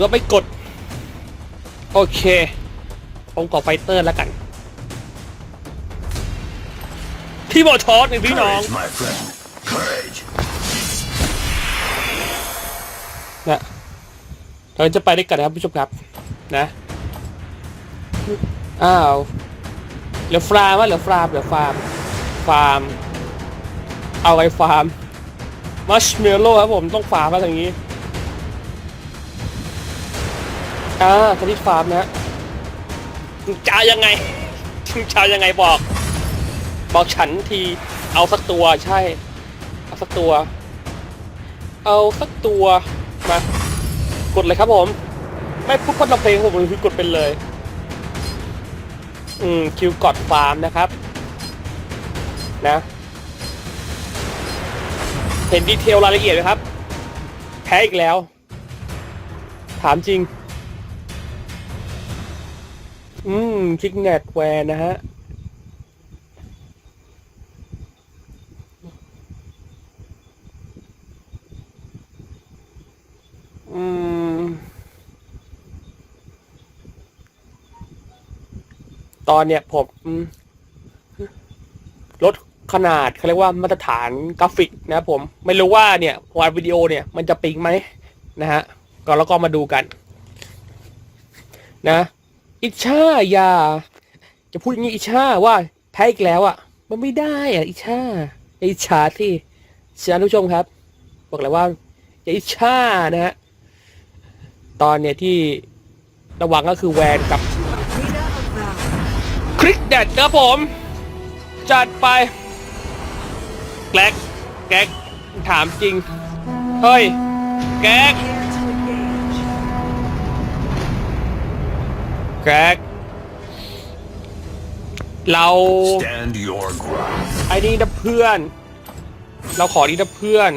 รือว่าไปกด โอเคผมขอไฟเตอร์แล้วกัน ที่บอทอสหนึ่งพี่น้อง Courage, my friend. Courage. นะเราจะไปด้วยกันนะครับผู้ชมครับ นะอ้าวเหลือฟาร์มวะเหลือฟาร์มเหลือฟาร์มฟาร์ม เอาไว้ฟาร์มมัชเมลโล่ครับผมต้องฟาร์มมาทางนี้ อ่าสลิดฟาร์มนะฮะจะเอายังไงจะเอายังไงบอก บอกฉันทีเอาสักตัวใช่ เอาสักตัว เอาสักตัวมากดเลยครับผม ไม่พูดพจน์เพลงผมคือกดเป็นเลย อืมคิวกอดฟาร์มนะครับ นะ เห็นดีเทลรายละเอียดไหมครับ แพ้อีกแล้ว ถามจริง อืมซิกเนตแวร์นะฮะ อืม ตอนเนี้ยผมลดขนาดเขาเรียกว่ามาตรฐานกราฟิกนะผม ไม่รู้ว่าเนี่ยวาดวิดีโอเนี่ย มันจะปิงไหมนะฮะ ก็แล้วก็มาดูกัน นะ อิชาอย่า จะพูดอย่างนี้อิชาว่าแพ้อีกแล้วอะ มันไม่ได้อะอิชาอย่าอิชาสิเชิญผู้ชมครับ บอกเลยว่าอย่าอิชานะฮะตอนเนี่ยที่ระวังก็คือแวนกับ คลิกเด็ดครับผม จัดไปแกลกแกลกถามจริง เฮ้ย แกลก แกลกเรา Stand your ground. ไอ้นี่นะเพื่อน เราขอนี่นะเพื่อน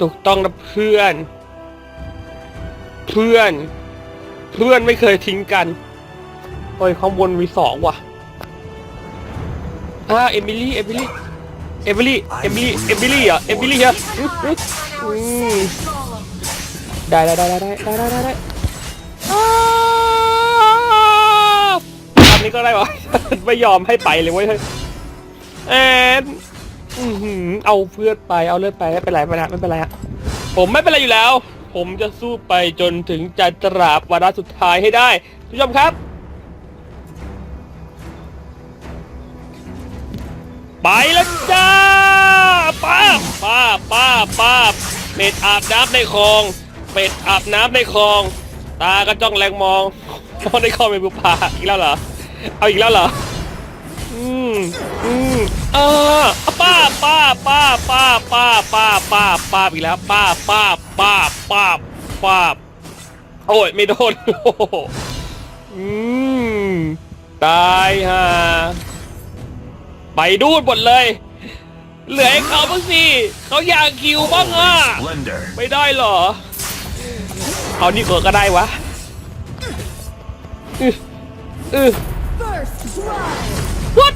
ถูกต้องนะเพื่อน เพื่อน เพื่อนไม่เคยทิ้งกันโอ้ยข้างบนมีสองว่ะอ่าเอมิลี่ เอมิลี่ เอมิลี่ เอมิลี่ เอมิลี่เหรอะเอมิลี่เหรอะอืมอืมอืมได้ได้ได้ได้ได้ได้ได้ได้ นี้ก็ได้วะ ไม่ยอมให้ไปเลยเว้ยเฮ้ยแอนอื้อหือเอาเพื่อนไปเอาเลือดไปไม่เป็นไรไม่เป็นไรไม่เป็นไรฮะผมไม่เป็นไรอยู่แล้ว ผมจะสู้ไปจนถึงจะตราบวาระสุดท้ายให้ได้ผู้ชมครับ ไปแล้วจ้าป้าป้าป้าป้าเป็ดอาบน้ำในคลอง เป็ดอาบน้ำในคลอง ตาก็จ้องแรงมองมองในคลองเป็นบุปผาอีกแล้วเหรอ เอาอีกแล้วเหรอ อืมอืมเออป้าป้าป้าป้าป้าป้าป้าป้าอีกแล้ว ป้าป้าป้าป้าป้าโอ้ยไม่โดนอืมตายห่าไปดูดหมดเลย เหลือให้เขาบ้างสิเขาอยากคิวบ้างอะ ไม่ได้เหรอ เอานี่เออก็ได้วะอืออือ First blood. what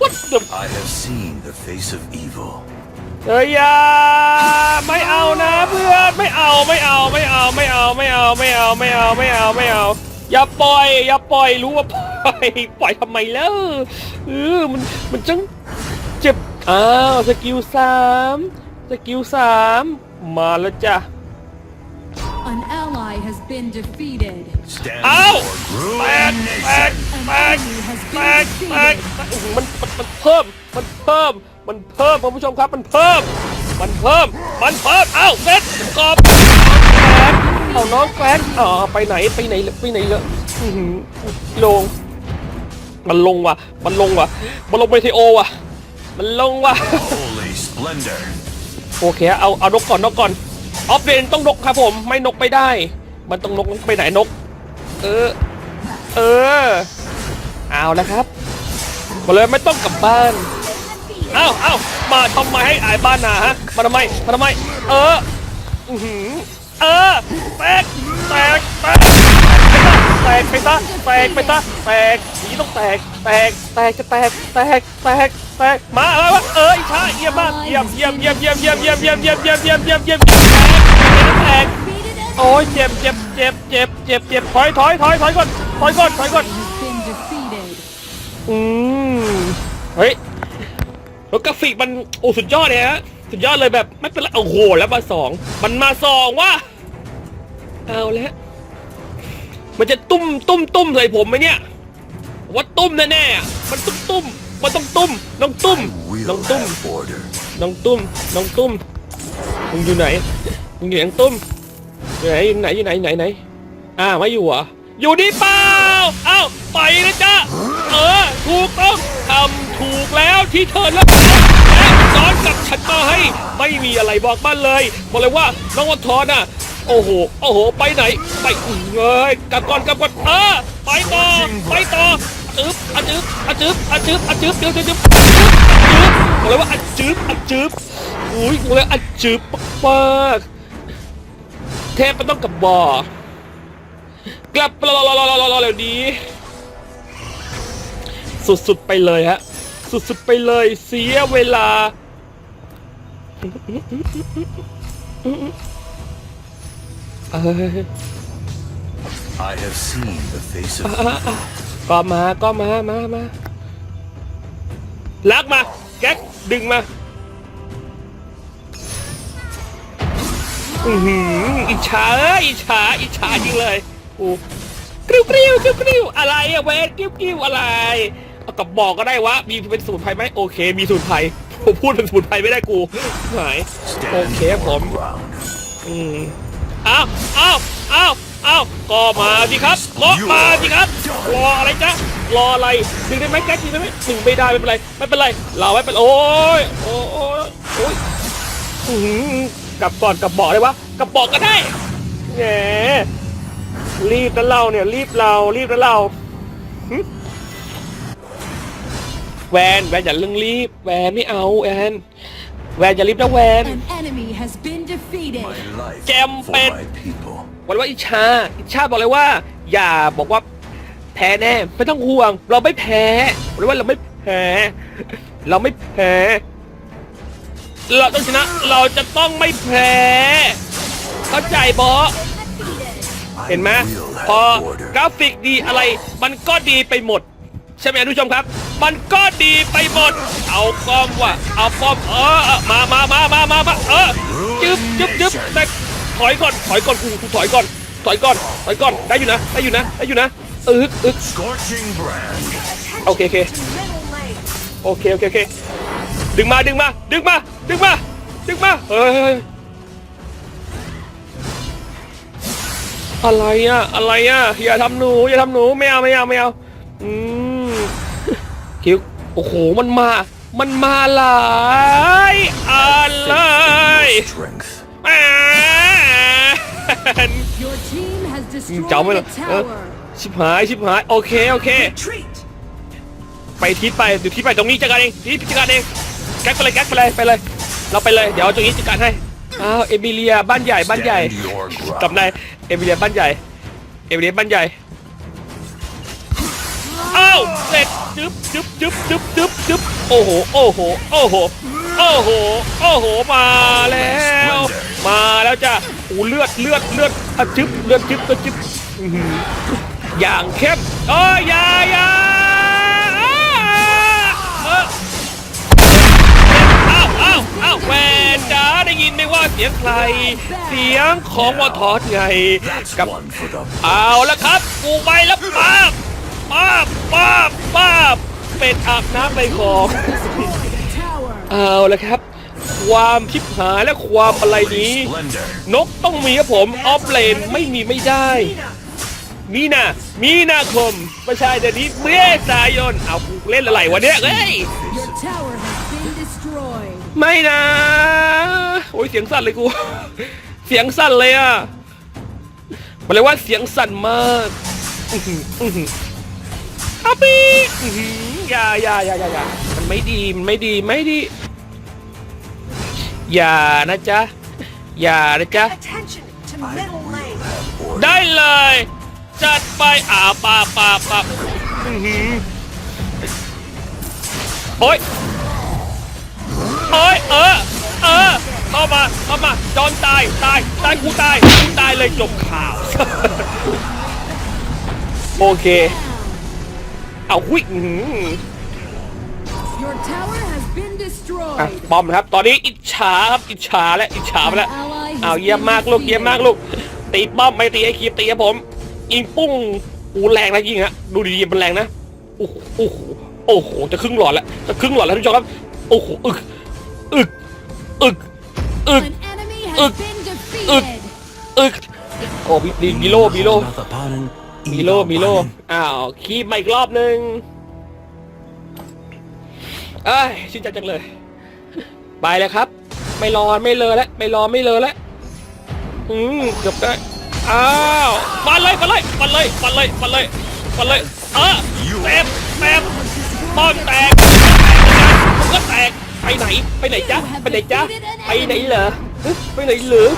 what the I have seen the face of evil. เฮ้ยอย่าไม่เอานะเพื่อนไม่เอาไม่เอาไม่เอาไม่เอาไม่เอาไม่เอาไม่เอาไม่เอาไม่เอา อย่าปล่อย อย่าปล่อยรู้ว่าปล่อยปล่อยทำไมแล้วเออมันมันจังเจ็บอ้าวสกิลสามสกิลสามมาแล้วจ้ะ An ally has been defeated. Stand อ้าว your แตก grueling แตก nation. แตกแตกแตกมันมันมันเพิ่ม มันเพิ่ม มันเพิ่มคุณผู้ชมครับ มันเพิ่ม มันเพิ่ม มันเพิ่มอ้าวเซ็ตกรอบแกรนเอาน้องแกรนอ๋อไปไหน ไปไหนไปไหนเลยอื้อหือลง มันลงว่ะ มันลงว่ะ มันลงไปเทโอว่ะ มันลงว่ะ Holy splendor. โอเค เอา เอานกก่อนนกก่อน ออฟเดนต้องนกครับผม ไม่นกไม่ได้ มันต้องนกไปไหนนก เออ เออ เอาแล้วครับมาเลยไม่ต้องกลับบ้าน เอ้าเอ้ามาทำไมให้อายบ้านนาฮะ มาทำไม มาทำไม เอออือหือเออ แตก แตก แตก แตกไปซะ แตกไปซะ แตกผีต้องแตก แตก แตกจะแตก แตก แตก แตก มาอะไรวะ เอ้ยช้าเยี่ยมมากเยี่ยมเยี่ยมเยี่ยมเยี่ยมเยี่ยมเยี่ยมเยี่ยมเยี่ยมเยี่ยมเยี่ยมเยี่ยมเยี่ยมแตก โอ้ยเจ็บเจ็บเจ็บเจ็บเจ็บเจ็บถอยถอยถอยถอยก่อนถอยก่อนถอยก่อน has been defeated. อืมเฮ้ยแล้วกราฟิกมันโอ้สุดยอดเลยฮะสุดยอดเลยแบบไม่เป็นไรโอ้โหแล้วมาสองมันมาสองว่ะเอาแล้วมันจะตุ้มตุ้มตุ้มใส่ผมไหมเนี่ยว่าตุ้มแน่ๆอะมันตุ้มตุ้มมันต้องตุ้มน้องตุ้ม We'll น้องตุ้ม have order. น้องตุ้มน้องตุ้มมึงอยู่ไหนมึงอยู่ไหนน้องตุ้ม อยู่ไหนอยู่ไหนอยู่ไหนอยู่ไหนไหนอ่าไม่อยู่เหรออยู่นี่เปล่าเอ้าไปนะจ๊ะเออถูกต้องทำถูกแล้วที่เธอเลือกและย้อนกับฉันมาให้ไม่มีอะไรบอกบ้านเลยบอกเลยว่าน้องวันทอนอะโอ้โหโอ้โหไปไหน ไปเอ้ยกลับก่อนกลับก่อนเออไปต่อไปต่อจึ๊บอะจึ๊บอะจึ๊บอะจึ๊บอะจึ๊บจึ๊บจึ๊บบจึ๊บบอกเลยว่าอะจึ๊บอะจึ๊บอุ้ยบอกเลยอะจึ๊บมาก เทพมันต้องกับบ่อกลับรอรอรอรอรอรอเดี๋ยวนี้ สุดๆไปเลยฮะ สุดๆไปเลยเสียเวลาเออ I have seen the face of ก็มา ก็มา มา มาลักมา แก๊กดึงมา อือหืออิจฉาอิจฉาอิจฉาจริงเลยโอ้กริ้วกริ้วกริ้วกริ้วอะไรอะเวนกริ้วกริ้วอะไรเอากับบอกก็ได้วะมีเป็นสมุนไพรไหมโอเค มีสมุนไพรผมพูดเป็นสมุนไพรไม่ได้กูหายโอเคผมอืมอ้าวอ้าวอ้าวอ้าวก็มาสิครับก็มาสิครับรออะไรจ๊ะรออะไรดึงได้ไหมแจ็คดึงได้ไหมดึงไม่ได้ไม่เป็นไรไม่เป็นไรเราไม่เป็นโอ้ยโอ้ยโอ้ยโอ้ยอื้อหือ กลับก่อนกลับบอกเลยวะกลับบอกก็ได้แหมรีบนะเราเนี่ย รีบเรารีบนะเราหึแวนแวนอย่าเรื่องรีบ แวนไม่เอาแวนแวนอย่ารีบนะแวน An enemy has been defeated. My life Kem for pet. my people. วันว่าอิชา อิชาบอกเลยว่า อย่าบอกว่า แพ้แน่ ไม่ต้องห่วง เราไม่แพ้บอกเลยว่าเราไม่แพ้ เราไม่แพ้ เราต้องชนะเราจะต้องไม่แพ้เข้าใจบอ I เห็นไหม will พอ have order. กราฟิกดีอะไร มันก็ดีไปหมด ใช่ไหมท่านผู้ชมครับ มันก็ดีไปหมด เอาป้อมว่ะเอาป้อมเออเออมามามามามามาเออจึ๊บจึ๊บจึ๊บแต่ถอยก่อนถอยก่อนกูกูถอยก่อนถอยก่อนถอยก่อนได้อยู่นะได้อยู่นะได้อยู่นะอึกอึก Scorching brand. โอเคโอเคโอเคโอเคโอเค ดึงมาดึงมา ดึงมา ดึงมา ดึงมาเฮ้ยเฮ้ยอะไรอะ อะไรอะ อย่าทำหนู อย่าทำหนู ไม่เอา ไม่เอา ไม่เอา อืมคิวโอ้โห มันมา มันมาหลายอะไร Strength. อ่า Your team has จำไว้ destroyed เล a ยเออ tower. ชิบหาย ชิบหาย โอเค โอเค ไปทิศไปเดี๋ยวทิศไปตรงนี้จัดการเองทิศจัดการเอง แก๊กไปเลยแก๊กไปเลยไปเลย เราไปเลยเดี๋ยวตรงนี้จัดการให้อ้าวเอมิเลียบ้านใหญ่บ้านใหญ่ Stand your ground. จำได้เอมิเลียบ้านใหญ่เอมิเลียบ้านใหญ่อ้าวเสร็จจึ๊บจึ๊บจึ๊บจึ๊บจึ๊บจึ๊บโอ้โหโอ้โหโอ้โหโอ้โหโอ้โหมาแล้ว มาแล้วจ้ะโอ้เลือดเลือดเลือดอะจึ๊บเลือดจึ๊บเลือดจึ๊บอื้อหืออย่างเข้มเอ้ยอยาอยาาวอ้าวแวนจ๋าได้ยินไหมว่าเสียงใคร เสียงของวอทอสไง กับเอาล้วครับ กูไปแล้วป้าบป้าบป้าบป้าบเป็ดอาบน้ำในคลองเอาล้วครับ ความชิบหายและความอะไรนี้ นกต้องมีครับผมออฟเลนไม่มีไม่ได้มีนา มีนาคมไม่ใช่เดี๋ยวนี้เมษายน เอาเล่นอะไรวะเนี่ยเฮ้ย ไม่นะ โอ้ยเสียงสั่นเลยกู เสียงสั่นเลยอะบอกเลยว่าเสียงสั่นมากอื้อหืออื้อหืออาปีอื้อหืออย่าอย่าอย่าอย่าอย่ามันไม่ดี มันไม่ดี ไม่ดี อย่านะจ๊ะ อย่านะจ๊ะ Attention to I middle will lane. have order. ได้เลย จัดไปอ่าปาปาปาอื้อหือโอ้ย โอ้ยเออเออเข้ามาเข้ามาจอนตายตายตายกูตายกูตายเลยจบข่าว โอเค เอาหุ้ยอื้อหือ Your tower has been อะ destroyed. ป้อมครับ ตอนนี้อิจฉาครับอิจฉาแล้วอิจฉาไปแล้วเอาเยี่ยมมากลูกเยี่ยมมากลูกตีป้อมไม่ตีไอ้คีบตีครับผมยิงปุ้งอูแรงนะยิงฮะดูดีๆมันแรงนะโอ้โหโอ้โหโอ้โหจะครึ่งหลอดแล้วจะครึ่งหลอดแล้วทุกท่านครับโอ้โหอึก อึกอึกอึก An enemy Ugh. has been defeated. อึกโอ้บิบิโลบิโล Not upon an มิโลมิโลอ้าว คีบมาอีกรอบหนึ่งเอ้ยชื่นใจจังเลย ไปเลยครับ ไม่รอไม่เลยแล้วไม่รอไม่เลยแล้วอืมเกือบได้ อ้าวฟันเลยฟันเลยฟันเลยฟันเลยฟันเลยฟันเลยเออแตกแตกป้อนแตกมันก็แตก ไปไหน ไปไหนจ๊ะ ไปไหนจ๊ะ ไปไหนเหรอฮะไปไหนเหรอ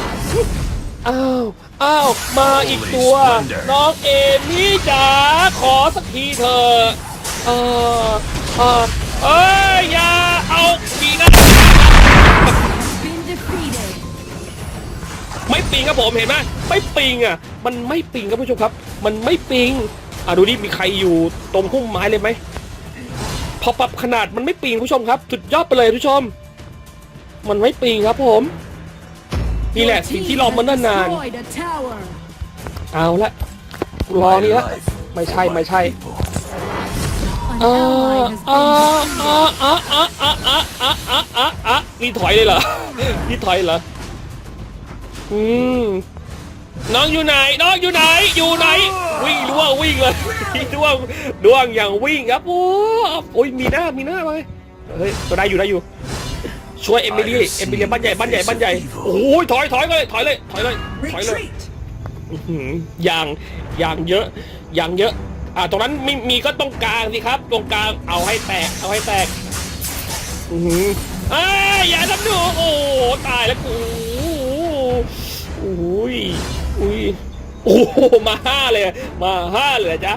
อ้าว อ้าว มาอีกตัว น้องเอมี่จ๋า ขอสักทีเถอะเออเออเอ้ยอย่าเอาดีนะ Been defeated. ไม่ปิงครับผมเห็นไหมไม่ปิงอะ มันไม่ปิงครับผู้ชมครับ มันไม่ปิงอะดูดิมีใครอยู่ตรงพุ่มไม้เลยไหม พอปรับขนาดมันไม่ปิงผู้ชมครับสุดยอดไปเลยผู้ชม มันไม่ปิงครับผม นี่แหละ Your สิ่ง team ที่รอมา has นาน destroyed a tower. ๆเอาละรอ my นี่ละ life ไม่ใช่ for my ไม่ใช่ people. An อ่า ally has อ่า been อ่าอ่าอ่าอ่าอ่าอ่าอ่าอ่าอ่านี่ถอยเลยเหรอนี่ถอยเหรออืมน้องอยู่ไหน น้องอยู่ไหน อยู่ไหน วิ่งด้วงวิ่งเลยด้วงด้วงอย่างวิ่งครับโอ้โอ้ยมีหน้ามีหน้ามาเลยเฮ้ยตัวได้อยู่ได้อยู่ ช่วยเอมิลี่เอมิลี่บ้านใหญ่บ้านใหญ่บ้านใหญ่โอ้ยถอยถอยเลยถอยเลยถอยเลยถอยเลยอื้อหืออย่างอย่างเยอะอย่างเยอะ อ่าตรงนั้นไม่มีก็ตรงกลางสิครับ ตรงกลางเอาให้แตกเอาให้แตกอือหืออ่าอย่าทำหนูโอ้โหตายแล้วกูอุ้ยอุ้ย โอ้โหมาห้าเลย มาห้าเลยจ๊ะ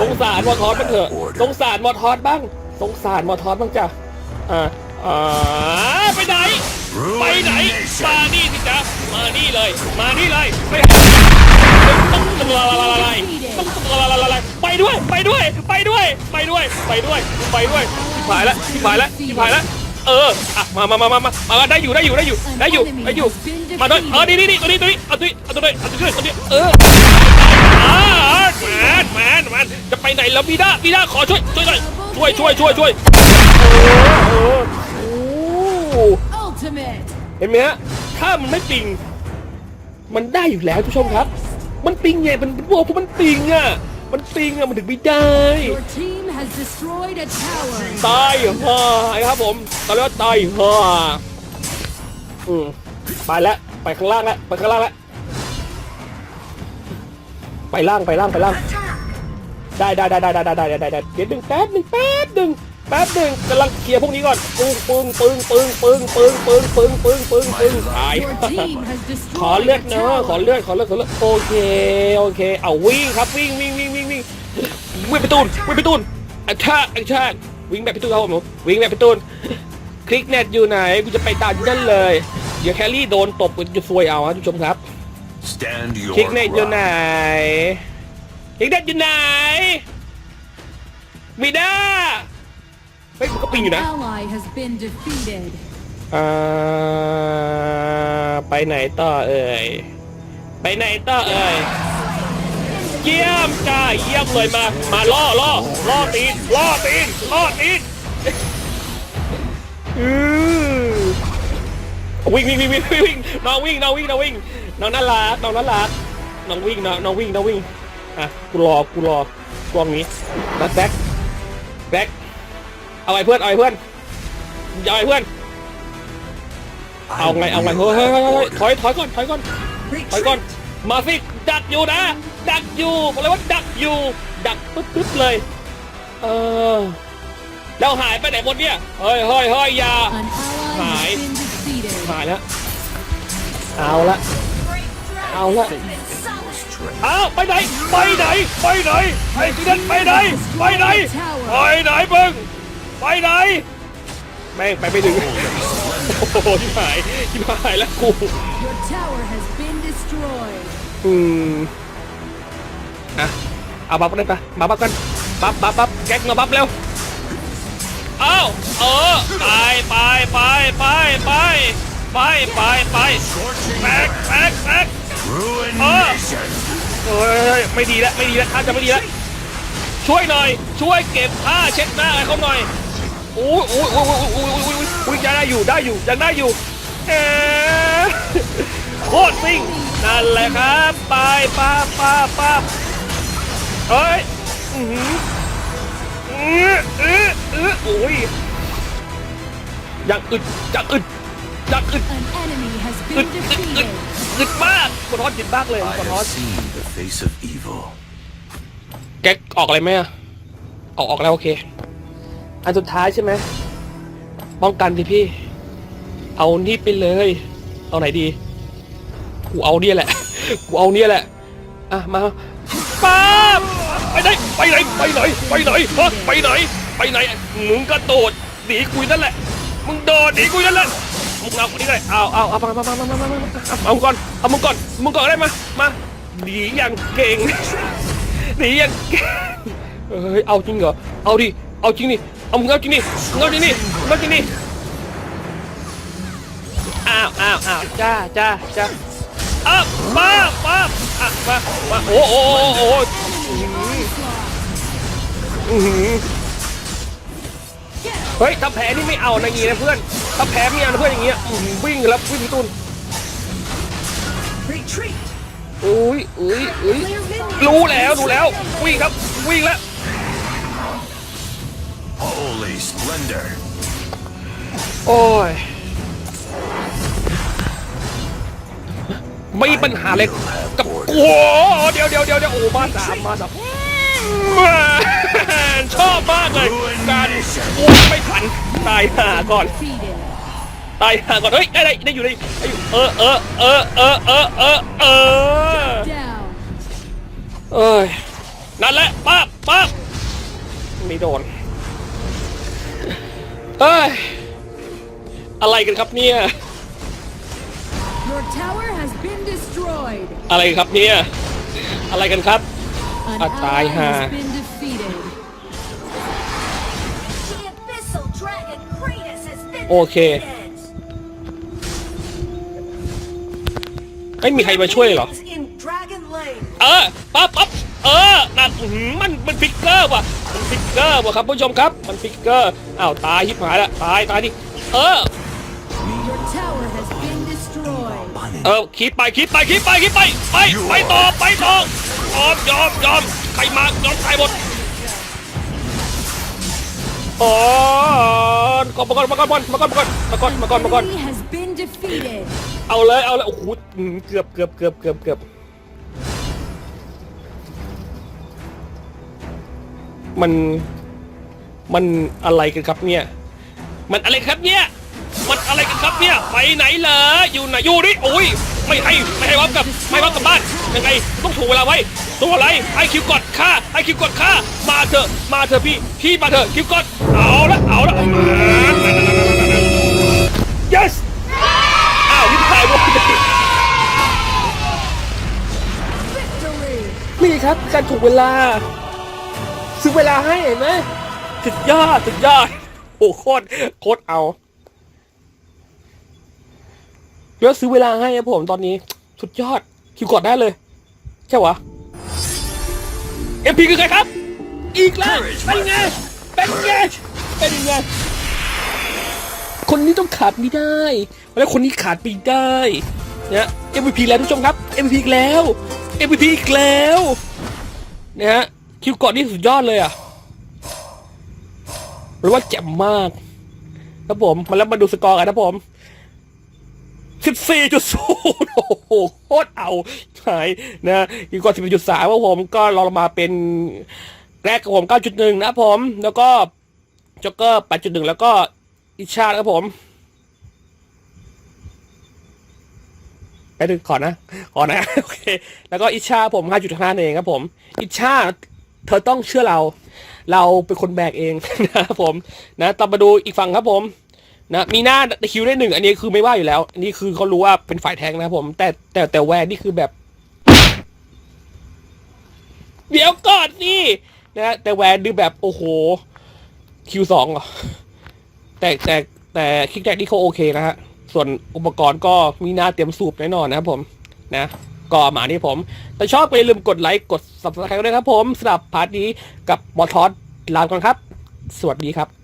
สงสารมอทอสบ้างเถอะสงสารมอทอสบ้างสงสารมอทอสบ้างจ้ะอ่าอ่าไปไหน ไปไหน มานี่สิจ๊ะมานี่เลย มานี่เลย ไปต้องต้องละละละละต้องละละละละไปด้วย ไปด้วย ไปด้วย ไปด้วย ไปด้วย ไปด้วย ชิบหายแล้วชิบหายแล้วชิบหายแล้ว เอออะมามามามามามาได้อยู่ได้อยู่ได้อยู่ได้อยู่ได้อยู่ มาด้วยเออนี่นี่นี่ตัวนี้ตัวนี้เอาตัวนี้เอาตัวนี้เอาตัวนี้ตัวนี้เอออ่าแมนแมนแมนจะไปไหนแล้วบีด้าบีด้าขอช่วยช่วยหน่อยช่วยช่วยช่วยช่วยเออเออโอ้ ultimate. เห็นไหมฮะถ้ามันไม่ปิง มันได้อยู่แล้วทุกชมครับ มันปิงไงมันเป็นพวกเพรามันปิงอะมันปิงอะมันถึงไม่ได้ has destroyed a tower. ตายห่าครับผมตอนนี้ว่าตายห่าอืมไปแล้วไปข้างล่างแล้วไปข้างล่างแล้วไปล่างไปล่างไปล่างได้ได้ได้ได้ได้ได้ได้ได้ได้เดี๋ยวหนึ่งแป๊บหนึ่งแป๊บหนึ่งแป๊บหนึ่งกำลังเคลียร์พวกนี้ก่อนปึ้งปึ้งปึ้งปึ้งปึ้งปึ้งปึ้งปึ้งปึ้งปึ้งปึ้งตาย Your team has ขอ destroyed เลือ a ดเนอะขอ tower. เลือดขอเลือดขอเลือดโอเคโอเคเอาวิ่งครับวิ่งวิ่งวิ่งวิ่งวิ่งวิ่งไปตูนวิ่งไปตูน อัชาอัชาวิ่งแบบพี่ตูนครับผมวิ่งแบบพี่ตูนคลิกเน็ตอยู่ไหนกูจะไปตามที่นั่นเลยเดี๋ยวแคลรี่โดนตบกูจะซวยเอาฮะทุกผู้ชมครับ Stand your คลิกเน็ตอยู่ไหน ground. คลิกเน็ตอยู่ไหนมีด้าเฮ้ยมันก็ปิงอยู่ An นะ ally has been defeated. อ่าไปไหนต่อเอ่ยไปไหนต่อเอ่ย เยี่ยมจ้าเยี่ยมเลยมา มาล่อล่อล่อตีนล่อตีนล่อตีนอือวิ่งวิ่งวิ่งวิ่งวิ่งน้องวิ่งน้องวิ่งน้องวิ่งน้องน่ารักน้องน่ารักน้องวิ่งน้องน้องวิ่งน้องวิ่งอะกูรอกูรอกล้องนี้นัดแบ็คแบ็คเอาไอ้เพื่อนเอาไอ้เพื่อนเอาไอ้เพื่อนเอาไงเอาไงเฮ้ยเฮ้ยเฮ้ยเฮ้ยถอยถอยก่อนถอยก่อนถอยก่อนมาสิ ดักอยู่นะ ดักอยู่บอกเลยว่าดักอยู่ ดักปึ๊บปึ๊บเลย เออแล้วหายไปไหนหมดเนี่ยเฮ้ยเฮ้ยเฮ้ยอยา An ally Hi. has been defeated. หายแล้ว เอาละ เอาละ Was อ้าไปไหน ไปไหน ไปไหน ไอ้ที่นั่นไปไหน ไปไหน ไปไหนมึงไปไหน แม่งไปไม่ถึง โอ้โหชิบหายชิบหายแล้วกู Your tower has been destroyed. อืมอะเอาบัฟกันได้ปะมาบัฟกันบัฟบัฟบัฟแก๊กมาบัฟเร็วเอ้าเออไปไปไปไปไปไปไปไปแบกแบกแบก Ruination. เอ้ยไม่ดีแล้วไม่ดีแล้วท่าจะไม่ดีแล้วช่วยหน่อย ช่วยเก็บผ้าเช็ดหน้าให้เขาหน่อยโอ้ยโอ้ยโอ้ยโอ้ยโอ้ยโอ้ยโอ้ยโอ้ยยังได้อยู่ได้อยู่ยังได้อยู่เอ๊ะโคตรซิ่ง นั่นแหละครับ ไปป้าป้าป้าเอ้ยอือหืออื้ออื้ออื้อโอ้ยยังอึดยังอึดยังอึด An enemy has อึ been ดอึดอึด defeated. อึดมากกดฮอตจิตมากเลย I กดฮอ have ต seen the face of evil. แก๊กออกอะไรไหมอะออกออกแล้วโอเค อันสุดท้ายใช่ไหมป้องกันสิพี่ เอานี่ไปเลย เอาไหนดี กูเอาเนี่ยแหละ กูเอาเนี่ยแหละ อะมาป้าบไปไหนไปไหนไปไหนไปไหนฮะไปไหน ไปไหน มึงก็โดดหนีกูนั่นแหละ มึงโดดหนีกูนั่นแหละ มึงเอาคนนี้เลยเอาเอาเอามามามามามามามาเอามึงก่อน เอามึงก่อน มึงก่อนได้มา มาหนีอย่างเก่งหนีอย่างเก่งเฮ้ย เอาจริงเหรอ เอาดิ เอาจริงดิเอามึงเอาจริงดิมึงเอาจริงดิมึงเอาจริงดิอ้าวอ้าวอ้าวจ้าจ้าจ้า อ้าวป้าป้าอะมามาโอ้โอ้โอ้โอ้อื้อหือเฮ้ยถ้าแพ้นี่ไม่เอานะงี้นะเพื่อน ถ้าแพ้ไม่เอานะเพื่อนอย่างเงี้ยอื้อหือวิ่งแล้ววิ่งพี่ตุน Retreat! อุ้ยอุ้ยอุ้ยรู้แล้วรู้แล้ว วิ่งครับ วิ่งแล้ว Holy splendor. โอ้ย ไม่มีปัญหาเลยกับโอ้โหเดี๋ยวเดี๋ยวเดี๋ยวเดี๋ยวโอ้มาสามมาสามชอบมากเลยการโอ้ยไม่ทันตายห่าก่อนตายห่าก่อนเฮ้ยได้ได้ได้อยู่ได้อยู่เออเออเออเออเออเออเออเอ้ยนั่นแหละป้าบป้าบไม่โดนเอ้ยอะไรกันครับเนี่ย Your tower. อะไรครับเนี่ย อะไรกันครับ An Ah, ally tai ha. has been defeated. The abyssal dragon Kratos has been Okay. defeated! ไม่มีใครมาช่วยเลยเหรอ In Dragon Lane! เออปั๊บปั๊บเออนั่นอื้อหือมันมันฟิกเกอร์ว่ะมันฟิกเกอร์ว่ะครับผู้ชมครับ มันฟิกเกอร์อ้าวตายชิบหายละตายตายดิเออ เออคิดไปคิดไปคิดไปคิดไปไปไปต่อไปต่อยอมยอมยอมใครมายอมตายหมดอ๋อก่อนมาก่อนมาก่อนมาก่อนมาก่อนมาก่อนมาก่อนมาก่อน Enemy has been defeated. เอาเลยเอาเลยโอ้โหอืมเกือบเกือบเกือบเกือบเกือบมันมันอะไรกันครับเนี่ย มันอะไรครับเนี่ย มันอะไรกันครับเนี่ย ไปไหนเหรออยู่ไหนอยู่นี่โอ้ย ไม่ให้ไม่ให้วับกับไม่วับกับบ้าน ยังไงต้องถูกเวลาไว้ ตัวอะไรไอคิวกดฆ่าไอคิวกดฆ่ามาเถอะมาเถอะพี่พี่มาเถอะคิวกดเอาละเอาละ yes อ้าวยิงถ่ายบอล Victory. นี่ครับการถูกเวลา ซื้อเวลาให้เห็นไหมสุดยอดสุดยอดโอ้โคตรโคตรเอา แล้วซื้อเวลาให้ครับผมตอนนี้สุดยอดคิวกดได้เลย ใช่วะเอ็มพีคือใครครับ อีกแล้วเป็นไงเป็นไงเป็นไงคนนี้ต้องขาดไม่ได้ แล้วคนนี้ขาดไม่ได้เนี่ย MVP แล้วทุกผู้ชมครับ MVP อีกแล้ว MVP อีกแล้วเนี่ยฮะคิวกดนี่สุดยอดเลยอะหรือว่าแจ่มมากครับผมมาแล้วมาดูสกอร์กันนะผม สิบสี่จุดศูนย์โอ้โหโคตรเอาหายนะอีกกว่าสิบจุดสามว่าผมก็ลองลงมาเป็นแรกกับผมเก้าจุดหนึ่งนะผม แล้วก็จ็อกเกอร์แปดจุดหนึ่งแล้วก็อิชาครับผมแปดึงขอนะ ขอนะ โอเค แล้วก็อิชาผม 5.5 เองครับผม อิชาเธอต้องเชื่อเรา เราเป็นคนแบกเองนะครับผม นะต่อมาดูอีกฝั่งครับผม นะมีหน้าคิวได้หนึ่งอันนี้คือไม่ว่าอยู่แล้ว อันนี้คือเขารู้ว่าเป็นฝ่ายแทงนะผม แต่แต่แต่แวนนี่คือแบบ เดี๋ยวก่อนสินะแต่แวนดูแบบโอ้โหคิวสองเหรอแต่แต่แต่คิกแดกนี่เขาโอเคนะฮะส่วนอุปกรณ์ก็มีหน้าเตรียมสูบแน่นอนนะครับผมนะก็มานี่ผม แต่ชอบก็อย่าลืมกดไลค์กด subscribe ด้วยครับผมสำหรับพาร์ทนี้กับมอทอสลาก่อนครับ สวัสดีครับ